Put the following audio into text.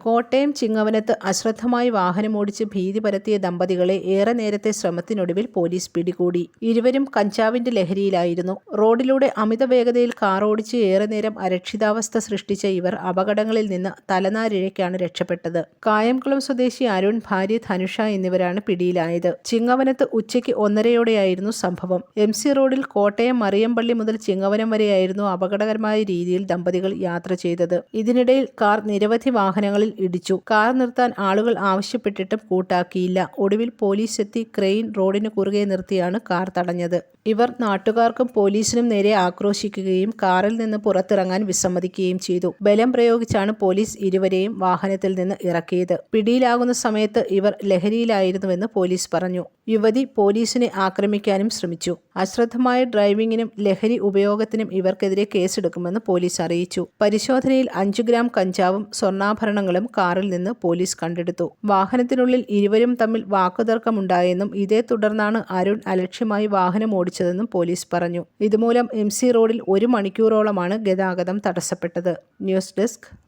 കോട്ടയം ചിങ്ങവനത്ത് അശ്രദ്ധമായി വാഹനമോടിച്ച് ഭീതി പരത്തിയ ദമ്പതികളെ ഏറെ നേരത്തെ ശ്രമത്തിനൊടുവിൽ പോലീസ് പിടികൂടി. ഇരുവരും കഞ്ചാവിന്റെ ലഹരിയിലായിരുന്നു. റോഡിലൂടെ അമിത വേഗതയിൽ കാർ ഓടിച്ച് ഏറെ നേരം അരക്ഷിതാവസ്ഥ സൃഷ്ടിച്ച ഇവർ അപകടങ്ങളിൽ നിന്ന് തലനാരിഴയ്ക്കാണ് രക്ഷപ്പെട്ടത്. കായംകുളം സ്വദേശി അരുൺ ഭാര്യ ധനുഷ എന്നിവരാണ് പിടിയിലായത്. ചിങ്ങവനത്ത് ഉച്ചയ്ക്ക് ഒന്നരയോടെയായിരുന്നു സംഭവം. എം സി റോഡിൽ കോട്ടയം മറിയമ്പള്ളി മുതൽ ചിങ്ങവനം വരെയായിരുന്നു അപകടകരമായ രീതിയിൽ ദമ്പതികൾ യാത്ര ചെയ്തത്. ഇതിനിടയിൽ കാർ നിരവധി വാഹനങ്ങളിൽ ഇടിച്ചു. കാർ നിർത്താൻ ആളുകൾ ആവശ്യപ്പെട്ടിട്ടും കൂട്ടാക്കിയില്ല. ഒടുവിൽ പോലീസ് എത്തി ക്രെയിൻ റോഡിന് കുറുകെ നിർത്തിയാണ് കാർ തടഞ്ഞത്. ഇവർ നാട്ടുകാർക്കും പോലീസിനും നേരെ ആക്രോശിക്കുകയും കാറിൽ നിന്ന് പുറത്തിറങ്ങാൻ വിസമ്മതിക്കുകയും ചെയ്തു. ബലം പ്രയോഗിച്ചാണ് പോലീസ് ഇരുവരെയും വാഹനത്തിൽ നിന്ന് ഇറക്കിയത്. പിടിയിലാകുന്ന സമയത്ത് ഇവർ ലഹരിയിലായിരുന്നുവെന്ന് പോലീസ് പറഞ്ഞു. യുവതി പോലീസിനെ ആക്രമിക്കാനും ശ്രമിച്ചു. അശ്രദ്ധമായ ഡ്രൈവിംഗിനും ലഹരി ഉപയോഗത്തിനും ഇവർക്കെതിരെ കേസെടുക്കുമെന്ന് പോലീസ് അറിയിച്ചു. പരിശോധനയിൽ അഞ്ചു ഗ്രാം കഞ്ചാവും സ്വർണാഭരണങ്ങളും കാറിൽ നിന്ന് പോലീസ് കണ്ടെടുത്തു. വാഹനത്തിനുള്ളിൽ ഇരുവരും തമ്മിൽ വാക്കുതർക്കമുണ്ടായെന്നും ഇതേ തുടർന്നാണ് അരുൺ അലക്ഷ്യമായി വാഹനം ഓടിച്ചതെന്നും പോലീസ് പറഞ്ഞു. ഇതുമൂലം എം റോഡിൽ ഒരു മണിക്കൂറോളമാണ് ഗതാഗതം തടസ്സപ്പെട്ടത്. News desk